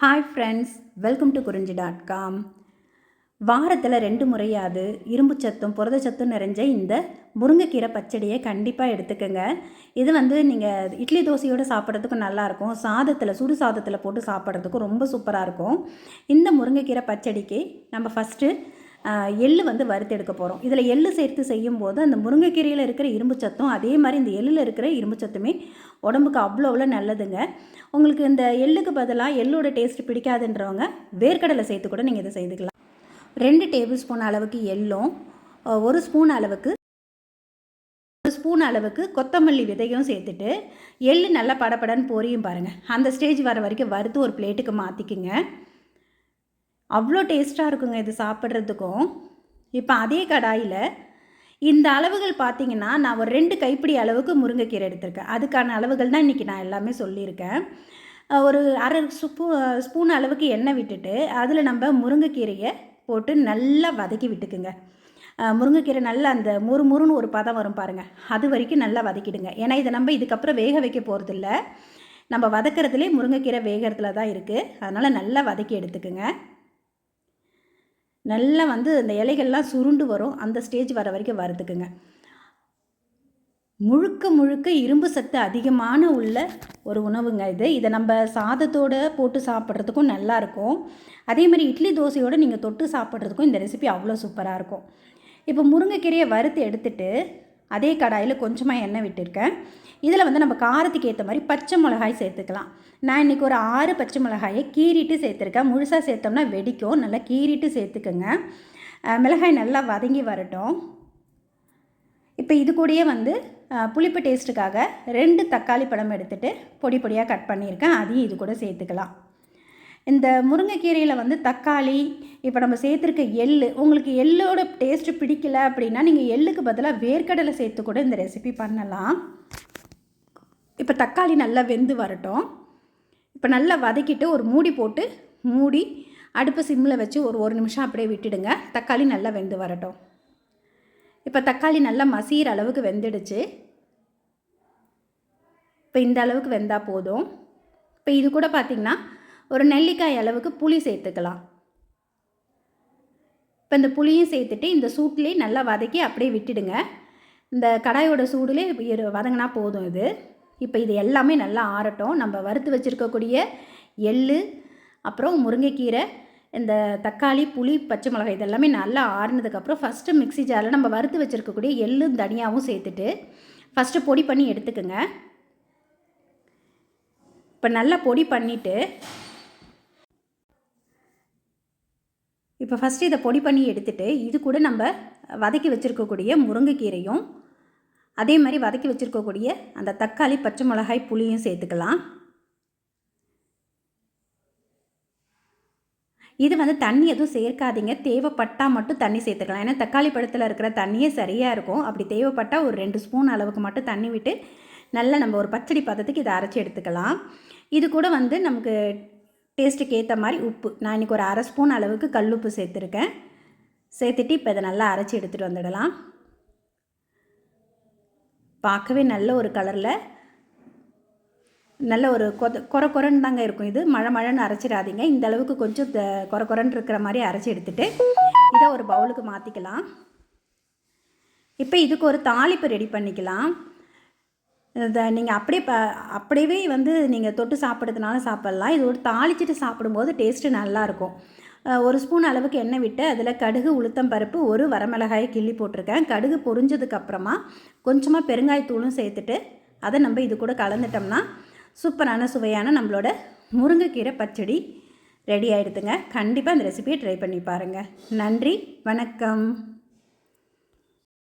Hi friends welcome to Kurinji dot com வாரத்தில் ரெண்டு முறையாவது இரும்பு சத்தும் நிறைஞ்ச இந்த முருங்கைக்கீரை பச்சடியை கண்டிப்பாக எடுத்துக்கோங்க. இது வந்து நீங்கள் இட்லி தோசையோடு சாப்பிட்றதுக்கும் நல்லாயிருக்கும். சாதத்தில் சுடு சாதத்தில் போட்டு சாப்பிட்றதுக்கும் ரொம்ப சூப்பராக இருக்கும். இந்த முருங்கைக்கீரை பச்சடிக்கு நம்ம ஃபஸ்ட்டு எள்ளு வந்து வறுத்தெடுக்க போகிறோம் இதில் எள்ளு சேர்த்து செய்யும்போது அந்த முருங்கைக்கீரையில் இருக்கிற இரும்பு சத்தும் அதே மாதிரி இந்த எள்ளில் இருக்கிற இரும்பு சத்துமே உடம்புக்கு அவ்வளோ அவ்வளோ நல்லதுங்க. உங்களுக்கு இந்த எள்ளுக்கு பதிலாக எள்ளோட டேஸ்ட் பிடிக்காதுன்றவங்க வேர்க்கடலை சேர்த்து கூட நீங்கள் இதை செய்துக்கலாம். ரெண்டு டேபிள் ஸ்பூன் அளவுக்கு எள்ளும் ஒரு ஸ்பூன் அளவுக்கு ஒரு ஸ்பூன் அளவுக்கு கொத்தமல்லி விதையும் சேர்த்துட்டு எள்ளு நல்லா படப்படன்னு பொரியும் பாருங்கள் அந்த ஸ்டேஜ் வர வரைக்கும் வறுத்து ஒரு பிளேட்டுக்கு மாற்றிக்குங்க அவ்வளோ டேஸ்ட்டாக இருக்குங்க இது சாப்பிட்றதுக்கும். இப்போ அதே கடாயில் இந்த அளவுகள் பார்த்தீங்கன்னா நான் ஒரு ரெண்டு கைப்பிடி அளவுக்கு முருங்கைக்கீரை எடுத்திருக்கேன். அதுக்கான அளவுகள் தான் இன்றைக்கி நான் எல்லாமே சொல்லியிருக்கேன். ஒரு அரை ஸ்பூ ஸ்பூன் அளவுக்கு எண்ணெய் விட்டுட்டு அதில் நம்ம முருங்கைக்கீரையை போட்டு நல்லா வதக்கி விட்டுக்குங்க. முருங்கைக்கீரை நல்லா அந்த முறு முறுன்னு ஒரு பதம் வரும் பாருங்கள் அது வரைக்கும் நல்லா வதக்கிடுங்க. ஏன்னா இதை நம்ம இதுக்கப்புறம் வேக வைக்க போகிறதில்ல நம்ம வதக்கிறதுலே முருங்கைக்கீரை வேகிறதுல தான் இருக்குது அதனால் நல்லா வதக்கி எடுத்துக்குங்க. நல்லா வந்து அந்த இலைகள்லாம் சுருண்டு வரும். அந்த ஸ்டேஜ் வர வரைக்கும் வறுத்துக்குங்க. முழுக்க முழுக்க இரும்பு சத்து அதிகமான உள்ள ஒரு உணவுங்க இது. இதை நம்ம சாதத்தோடு போட்டு சாப்பிட்றதுக்கும் நல்லாயிருக்கும் அதே மாதிரி இட்லி தோசையோடு நீங்கள் தொட்டு சாப்பிட்றதுக்கும் இந்த ரெசிபி அவ்வளோ சூப்பராக இருக்கும். இப்போ முருங்கைக்கீரையை வறுத்து எடுத்துகிட்டு அதே கடாயில் கொஞ்சமாக எண்ணெய் விட்டுருக்கேன். இதில் வந்து நம்ம காரத்துக்கு ஏற்ற மாதிரி பச்சை மிளகாய் சேர்த்துக்கலாம். நான் இன்றைக்கி ஒரு ஆறு பச்சை மிளகாயை கீறிட்டு சேர்த்துருக்கேன். முழுசாக சேர்த்தோம்னா வெடிக்கும். நல்லா கீறிட்டு சேர்த்துக்கோங்க. மிளகாய் நல்லா வதங்கி வரட்டும். இப்போ இது கூடயே வந்து புளிப்பு டேஸ்ட்டுக்காக ரெண்டு தக்காளி பழம் எடுத்துகிட்டு பொடி பொடியாக கட் பண்ணியிருக்கேன். அதையும் இது கூட சேர்த்துக்கலாம். இந்த முருங்கைக்கீரையில் வந்து தக்காளி இப்போ நம்ம சேர்த்துருக்க எள் உங்களுக்கு எள்ளோட டேஸ்ட்டு பிடிக்கல அப்படின்னா நீங்கள் எள்ளுக்கு பதிலாக வேர்க்கடலை சேர்த்து கூட இந்த ரெசிபி பண்ணலாம். இப்போ தக்காளி நல்லா வெந்து வரட்டும். இப்போ நல்லா வதக்கிட்டு ஒரு மூடி போட்டு மூடி அடுப்பு சிம்மில் வச்சு ஒரு ஒரு நிமிஷம் அப்படியே விட்டுடுங்க. தக்காளி நல்லா வெந்து வரட்டும். இப்போ தக்காளி நல்லா மசிகிற அளவுக்கு வெந்துடுச்சு. இப்போ இந்த அளவுக்கு வெந்தால் போதும். இப்போ இது கூட பார்த்திங்கன்னா ஒரு நெல்லிக்காய் அளவுக்கு புளி சேர்த்துக்கலாம். இப்போ இந்த புளியும் சேர்த்துட்டு இந்த சூட்லேயே நல்லா வதக்கி அப்படியே விட்டுடுங்க. இந்த கடாயோட சூடுலேயே வதங்கினா போதும் இது. இப்போ இது எல்லாமே நல்லா ஆறட்டும். நம்ம வறுத்து வச்சுருக்கக்கூடிய எள் அப்புறம் முருங்கைக்கீரை இந்த தக்காளி புளி பச்சை மிளகாய் இதெல்லாமே நல்லா ஆறுனதுக்கப்புறம் ஃபஸ்ட்டு மிக்சி ஜாரில் நம்ம வறுத்து வச்சுருக்கக்கூடிய எள்ளும் தனியாகவும் சேர்த்துட்டு ஃபஸ்ட்டு பொடி பண்ணி எடுத்துக்கோங்க. இப்போ நல்லா பொடி பண்ணிவிட்டு இப்போ ஃபஸ்ட்டு இதை பொடி பண்ணி எடுத்துகிட்டு இது கூட நம்ம வதக்கி வச்சுருக்கக்கூடிய முருங்கைக்கீரையும் அதே மாதிரி வதக்கி வச்சுருக்கக்கூடிய அந்த தக்காளி பச்சை மிளகாய் புளியும் சேர்த்துக்கலாம். இது வந்து தண்ணி எதுவும் சேர்க்காதீங்க. தேவைப்பட்டால் மட்டும் தண்ணி சேர்த்துக்கலாம். ஏன்னா தக்காளி பழத்தில் இருக்கிற தண்ணியே சரியாக இருக்கும். அப்படி தேவைப்பட்டால் ஒரு ரெண்டு ஸ்பூன் அளவுக்கு மட்டும் தண்ணி விட்டு நல்லா நம்ம ஒரு பச்சடி பதத்துக்கு இதை அரைச்சி எடுத்துக்கலாம். இது கூட வந்து நமக்கு டேஸ்ட்டுக்கு ஏற்ற மாதிரி உப்பு. நான் இன்றைக்கி ஒரு அரை ஸ்பூன் அளவுக்கு கல் உப்பு சேர்த்துருக்கேன். சேர்த்துட்டு இப்போ இதை நல்லா அரைச்சி எடுத்துகிட்டு வந்துடலாம். பார்க்கவே நல்ல ஒரு கலரில் நல்ல ஒரு கொத குறை குறைன்னு தாங்க இருக்கும் இது. மழை மழைன்னு அரைச்சிடாதீங்க. இந்த அளவுக்கு கொஞ்சம் குறை குறைன்னு இருக்கிற மாதிரி அரைச்சி எடுத்துகிட்டு இதை ஒரு பவுலுக்கு மாற்றிக்கலாம் இப்போ இதுக்கு ஒரு தாளிப்பு ரெடி பண்ணிக்கலாம். இதை நீங்கள் அப்படியே ப அப்படியே வந்து நீங்கள் தொட்டு சாப்பிட்றதுனால சாப்பிட்லாம். இது ஒரு தாளிச்சிட்டு சாப்பிடும்போது டேஸ்ட்டு நல்லாயிருக்கும் ஒரு ஸ்பூன் அளவுக்கு எண்ணெய் விட்டு அதில் கடுகு உளுத்தம் பருப்பு ஒரு வரமிளகாயை கிள்ளி போட்டிருக்கேன். கடுகு பொரிஞ்சதுக்கப்புறமா கொஞ்சமாக பெருங்காயத்தூளும் சேர்த்துட்டு அதை நம்ம இது கூட கலந்துட்டோம்னா சூப்பரான சுவையான நம்மளோட முருங்கைக்கீரை பச்சடி ரெடி ஆகிடுதுங்க கண்டிப்பாக அந்த ரெசிபியை ட்ரை பண்ணி பாருங்கள் நன்றி வணக்கம்.